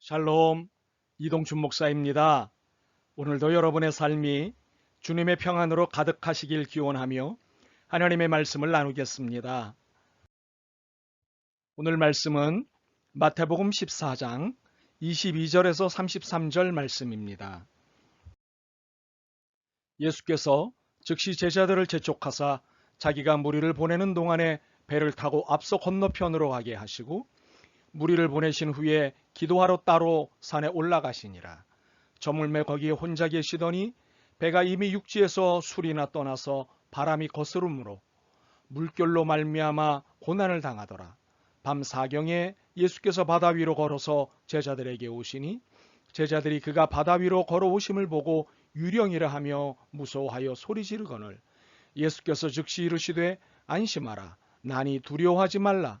샬롬 이동춘 목사입니다. 오늘도 여러분의 삶이 주님의 평안으로 가득하시길 기원하며 하나님의 말씀을 나누겠습니다. 오늘 말씀은 마태복음 14장 22절에서 33절 말씀입니다. 예수께서 즉시 제자들을 재촉하사 자기가 무리를 보내는 동안에 배를 타고 앞서 건너편으로 가게 하시고 무리를 보내신 후에 기도하러 따로 산에 올라가시니라. 저물매 거기에 혼자 계시더니 배가 이미 육지에서 술이나 떠나서 바람이 거스름으로 물결로 말미암아 고난을 당하더라. 밤 사경에 예수께서 바다 위로 걸어서 제자들에게 오시니 제자들이 그가 바다 위로 걸어오심을 보고 유령이라 하며 무서워하여 소리 지르거늘 예수께서 즉시 이르시되 안심하라 나니 두려워하지 말라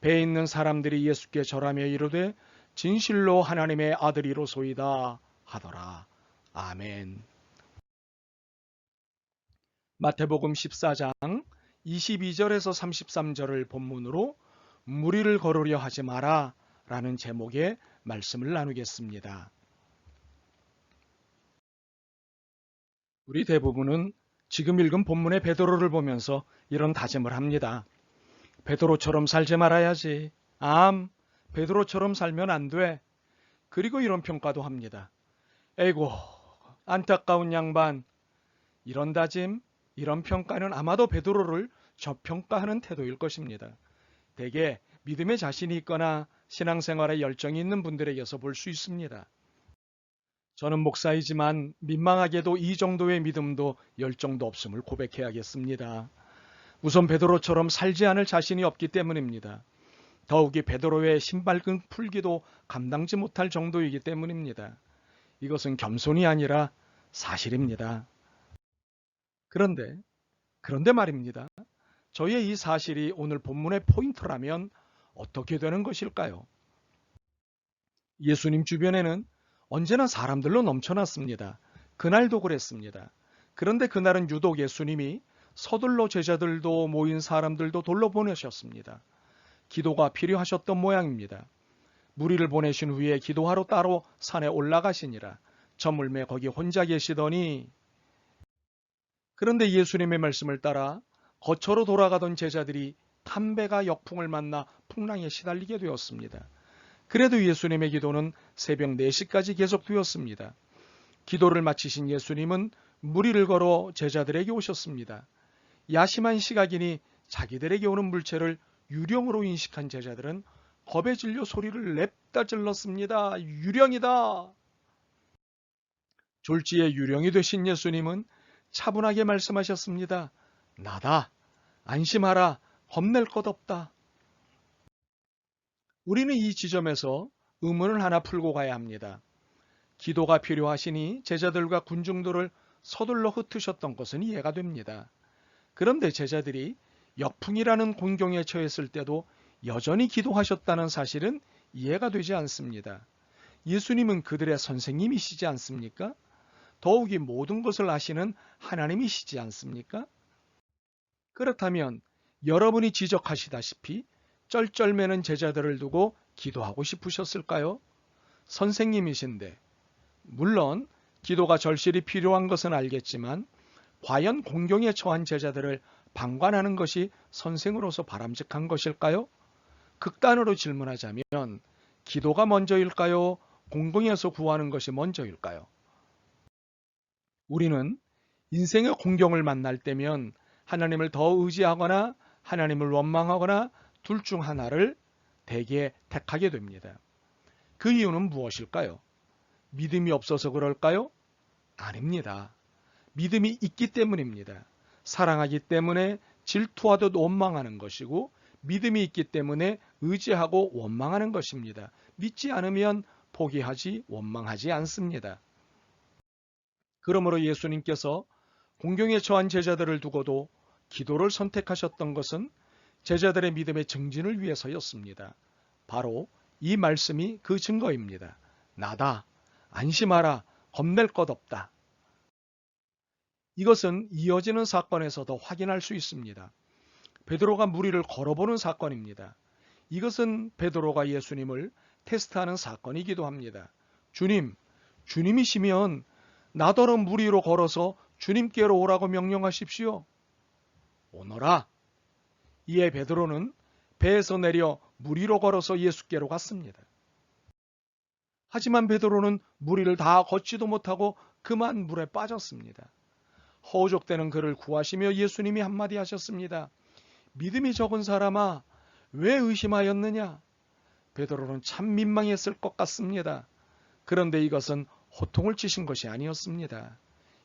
배에 있는 사람들이 예수께 절하며 이르되 진실로 하나님의 아들이로소이다 하더라. 아멘. 마태복음 14장 22절에서 33절을 본문으로 무리를 걸으려 하지 마라 라는 제목의 말씀을 나누겠습니다. 우리 대부분은 지금 읽은 본문의 베드로를 보면서 이런 다짐을 합니다. 베드로처럼 살지 말아야지. 암, 베드로처럼 살면 안 돼. 그리고 이런 평가도 합니다. 에이고, 안타까운 양반. 이런 다짐, 이런 평가는 아마도 베드로를 저평가하는 태도일 것입니다. 대개 믿음에 자신이 있거나 신앙생활에 열정이 있는 분들에게서 볼 수 있습니다. 저는 목사이지만 민망하게도 이 정도의 믿음도 열정도 없음을 고백해야겠습니다. 우선 베드로처럼 살지 않을 자신이 없기 때문입니다. 더욱이 베드로의 신발끈 풀기도 감당지 못할 정도이기 때문입니다. 이것은 겸손이 아니라 사실입니다. 그런데, 그런데 말입니다. 저희의 이 사실이 오늘 본문의 포인트라면 어떻게 되는 것일까요? 예수님 주변에는 언제나 사람들로 넘쳐났습니다. 그날도 그랬습니다. 그런데 그날은 유독 예수님이 서둘러 제자들도 모인 사람들도 돌로 보내셨습니다. 기도가 필요하셨던 모양입니다. 무리를 보내신 후에 기도하러 따로 산에 올라가시니라. 저물매 거기 혼자 계시더니 그런데 예수님의 말씀을 따라 거처로 돌아가던 제자들이 탄배가 역풍을 만나 풍랑에 시달리게 되었습니다. 그래도 예수님의 기도는 새벽 4시까지 계속되었습니다. 기도를 마치신 예수님은 무리를 걸어 제자들에게 오셨습니다. 야심한 시각이니 자기들에게 오는 물체를 유령으로 인식한 제자들은 겁에 질려 소리를 냅다 질렀습니다. 유령이다. 졸지에 유령이 되신 예수님은 차분하게 말씀하셨습니다. 나다. 안심하라. 겁낼 것 없다. 우리는 이 지점에서 의문을 하나 풀고 가야 합니다. 기도가 필요하시니 제자들과 군중들을 서둘러 흩으셨던 것은 이해가 됩니다. 그런데 제자들이 역풍이라는 공경에 처했을 때도 여전히 기도하셨다는 사실은 이해가 되지 않습니다. 예수님은 그들의 선생님이시지 않습니까? 더욱이 모든 것을 아시는 하나님이시지 않습니까? 그렇다면 여러분이 지적하시다시피 쩔쩔매는 제자들을 두고 기도하고 싶으셨을까요? 선생님이신데 물론 기도가 절실히 필요한 것은 알겠지만 과연 공경에 처한 제자들을 방관하는 것이 선생으로서 바람직한 것일까요? 극단으로 질문하자면 기도가 먼저일까요? 공경에서 구하는 것이 먼저일까요? 우리는 인생의 공경을 만날 때면 하나님을 더 의지하거나 하나님을 원망하거나 둘 중 하나를 대개 택하게 됩니다. 그 이유는 무엇일까요? 믿음이 없어서 그럴까요? 아닙니다. 믿음이 있기 때문입니다. 사랑하기 때문에 질투하듯 원망하는 것이고 믿음이 있기 때문에 의지하고 원망하는 것입니다. 믿지 않으면 포기하지 원망하지 않습니다. 그러므로 예수님께서 공경에 처한 제자들을 두고도 기도를 선택하셨던 것은 제자들의 믿음의 증진을 위해서였습니다. 바로 이 말씀이 그 증거입니다. 나다. 안심하라. 겁낼 것 없다. 이것은 이어지는 사건에서도 확인할 수 있습니다. 베드로가 무리를 걸어보는 사건입니다. 이것은 베드로가 예수님을 테스트하는 사건이기도 합니다. 주님, 주님이시면 나더러 무리로 걸어서 주님께로 오라고 명령하십시오. 오너라. 이에 베드로는 배에서 내려 무리로 걸어서 예수께로 갔습니다. 하지만 베드로는 무리를 다 걷지도 못하고 그만 물에 빠졌습니다. 허우적대는 그를 구하시며 예수님이 한마디 하셨습니다. 믿음이 적은 사람아, 왜 의심하였느냐? 베드로는 참 민망했을 것 같습니다. 그런데 이것은 호통을 치신 것이 아니었습니다.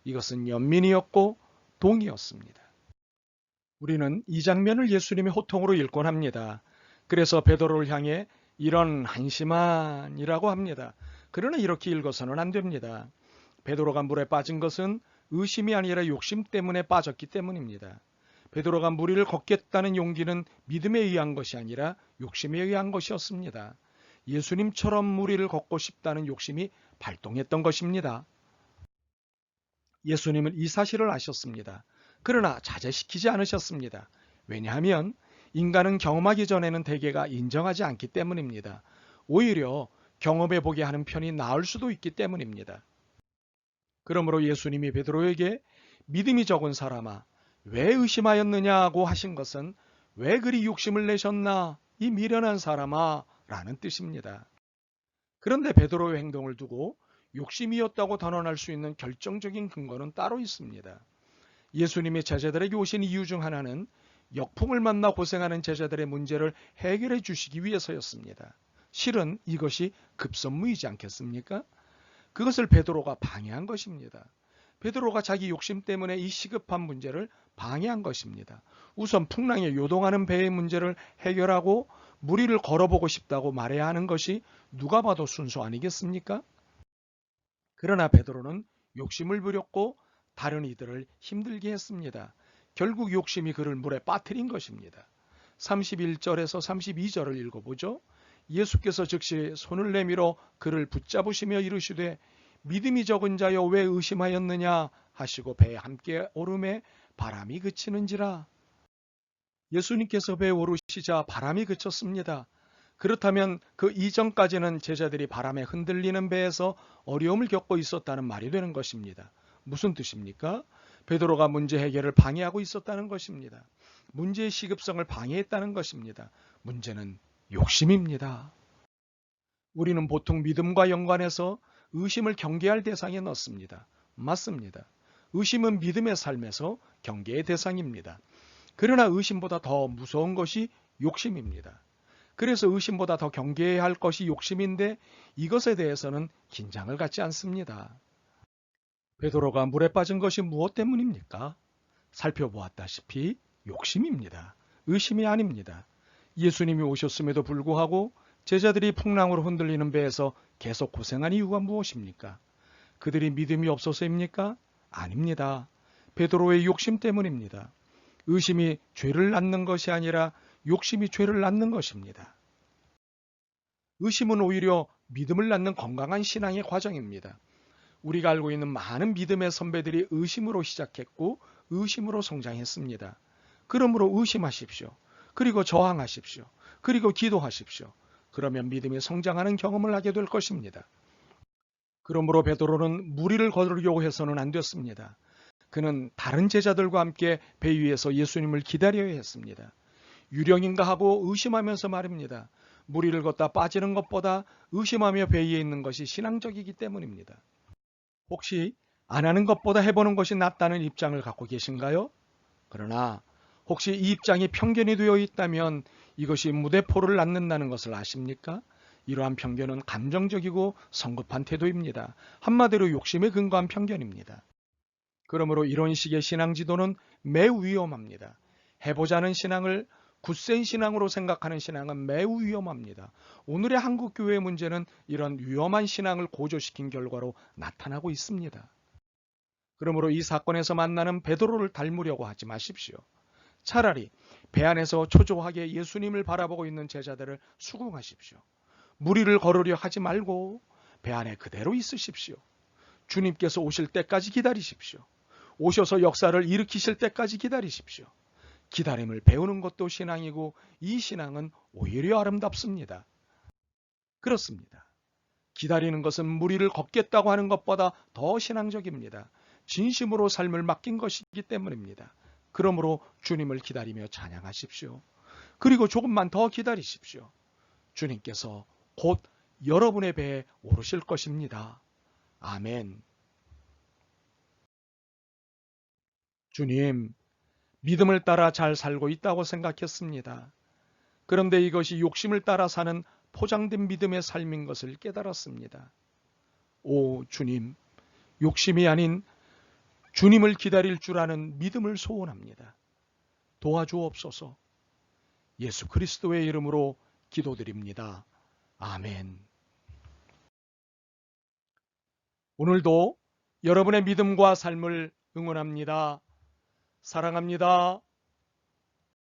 이것은 연민이었고 동이었습니다. 우리는 이 장면을 예수님의 호통으로 읽곤 합니다. 그래서 베드로를 향해 이런 한심한이라고 합니다. 그러나 이렇게 읽어서는 안 됩니다. 베드로가 물에 빠진 것은 의심이 아니라 욕심 때문에 빠졌기 때문입니다. 베드로가 무리를 걷겠다는 용기는 믿음에 의한 것이 아니라 욕심에 의한 것이었습니다. 예수님처럼 무리를 걷고 싶다는 욕심이 발동했던 것입니다. 예수님은 이 사실을 아셨습니다. 그러나 자제시키지 않으셨습니다. 왜냐하면 인간은 경험하기 전에는 대개가 인정하지 않기 때문입니다. 오히려 경험해 보게 하는 편이 나을 수도 있기 때문입니다. 그러므로 예수님이 베드로에게 믿음이 적은 사람아 왜 의심하였느냐고 하신 것은 왜 그리 욕심을 내셨나 이 미련한 사람아 라는 뜻입니다. 그런데 베드로의 행동을 두고 욕심이었다고 단언할 수 있는 결정적인 근거는 따로 있습니다. 예수님이 제자들에게 오신 이유 중 하나는 역풍을 만나 고생하는 제자들의 문제를 해결해 주시기 위해서였습니다. 실은 이것이 급선무이지 않겠습니까? 그것을 베드로가 방해한 것입니다. 베드로가 자기 욕심 때문에 이 시급한 문제를 방해한 것입니다. 우선 풍랑에 요동하는 배의 문제를 해결하고 무리를 걸어보고 싶다고 말해야 하는 것이 누가 봐도 순서 아니겠습니까? 그러나 베드로는 욕심을 부렸고 다른 이들을 힘들게 했습니다. 결국 욕심이 그를 물에 빠뜨린 것입니다. 31절에서 32절을 읽어보죠. 예수께서 즉시 손을 내밀어 그를 붙잡으시며 이르시되 믿음이 적은 자여 왜 의심하였느냐 하시고 배에 함께 오름에 바람이 그치는지라. 예수님께서 배에 오르시자 바람이 그쳤습니다. 그렇다면 그 이전까지는 제자들이 바람에 흔들리는 배에서 어려움을 겪고 있었다는 말이 되는 것입니다. 무슨 뜻입니까? 베드로가 문제 해결을 방해하고 있었다는 것입니다. 문제의 시급성을 방해했다는 것입니다. 문제는 욕심입니다. 우리는 보통 믿음과 연관해서 의심을 경계할 대상에 넣습니다. 맞습니다. 의심은 믿음의 삶에서 경계의 대상입니다. 그러나 의심보다 더 무서운 것이 욕심입니다. 그래서 의심보다 더 경계해야 할 것이 욕심인데 이것에 대해서는 긴장을 갖지 않습니다. 베드로가 물에 빠진 것이 무엇 때문입니까? 살펴보았다시피 욕심입니다. 의심이 아닙니다. 예수님이 오셨음에도 불구하고 제자들이 풍랑으로 흔들리는 배에서 계속 고생한 이유가 무엇입니까? 그들이 믿음이 없어서입니까? 아닙니다. 베드로의 욕심 때문입니다. 의심이 죄를 낳는 것이 아니라 욕심이 죄를 낳는 것입니다. 의심은 오히려 믿음을 낳는 건강한 신앙의 과정입니다. 우리가 알고 있는 많은 믿음의 선배들이 의심으로 시작했고 의심으로 성장했습니다. 그러므로 의심하십시오. 그리고 저항하십시오. 그리고 기도하십시오. 그러면 믿음이 성장하는 경험을 하게 될 것입니다. 그러므로 베드로는 무리를 거르려고 해서는 안 됐습니다. 그는 다른 제자들과 함께 배 위에서 예수님을 기다려야 했습니다. 유령인가 하고 의심하면서 말입니다. 무리를 걷다 빠지는 것보다 의심하며 배 위에 있는 것이 신앙적이기 때문입니다. 혹시 안 하는 것보다 해보는 것이 낫다는 입장을 갖고 계신가요? 그러나 혹시 이 입장이 편견이 되어 있다면 이것이 무대포를 낳는다는 것을 아십니까? 이러한 편견은 감정적이고 성급한 태도입니다. 한마디로 욕심에 근거한 편견입니다. 그러므로 이런 식의 신앙 지도는 매우 위험합니다. 해보자는 신앙을 굳센 신앙으로 생각하는 신앙은 매우 위험합니다. 오늘의 한국 교회의 문제는 이런 위험한 신앙을 고조시킨 결과로 나타나고 있습니다. 그러므로 이 사건에서 만나는 베드로를 닮으려고 하지 마십시오. 차라리 배 안에서 초조하게 예수님을 바라보고 있는 제자들을 수긍하십시오. 무리를 걸으려 하지 말고 배 안에 그대로 있으십시오. 주님께서 오실 때까지 기다리십시오. 오셔서 역사를 일으키실 때까지 기다리십시오. 기다림을 배우는 것도 신앙이고 이 신앙은 오히려 아름답습니다. 그렇습니다. 기다리는 것은 무리를 걷겠다고 하는 것보다 더 신앙적입니다. 진심으로 삶을 맡긴 것이기 때문입니다. 그러므로 주님을 기다리며 찬양하십시오. 그리고 조금만 더 기다리십시오. 주님께서 곧 여러분의 배에 오르실 것입니다. 아멘. 주님, 믿음을 따라 잘 살고 있다고 생각했습니다. 그런데 이것이 욕심을 따라 사는 포장된 믿음의 삶인 것을 깨달았습니다. 오, 주님, 욕심이 아닌 주님을 기다릴 줄 아는 믿음을 소원합니다. 도와주옵소서. 예수 그리스도의 이름으로 기도드립니다. 아멘. 오늘도 여러분의 믿음과 삶을 응원합니다. 사랑합니다.